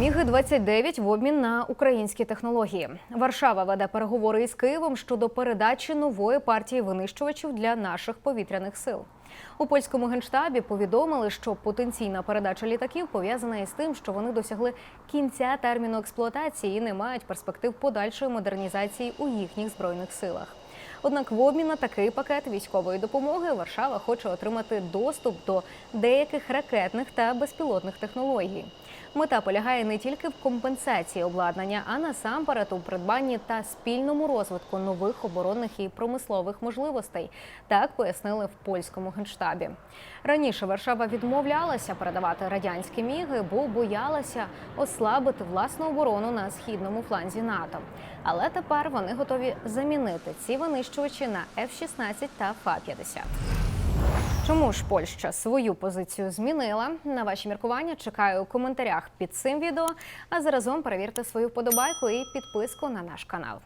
Міги 29 в обмін на українські технології. Варшава веде переговори із Києвом щодо передачі нової партії винищувачів для наших повітряних сил. У польському генштабі повідомили, що потенційна передача літаків пов'язана із тим, що вони досягли кінця терміну експлуатації і не мають перспектив подальшої модернізації у їхніх збройних силах. Однак, в обмін на такий пакет військової допомоги Варшава хоче отримати доступ до деяких ракетних та безпілотних технологій. Мета полягає не тільки в компенсації обладнання, а насамперед у придбанні та спільному розвитку нових оборонних і промислових можливостей. Так пояснили в польському генштабі. Раніше Варшава відмовлялася передавати радянські міги, бо боялася ослабити власну оборону на східному фланзі НАТО. Але тепер вони готові замінити ці винищувачі на F-16 та Фа-50. Чому ж Польща свою позицію змінила? На ваші міркування чекаю у коментарях під цим відео. А заразом перевірте свою вподобайку і підписку на наш канал.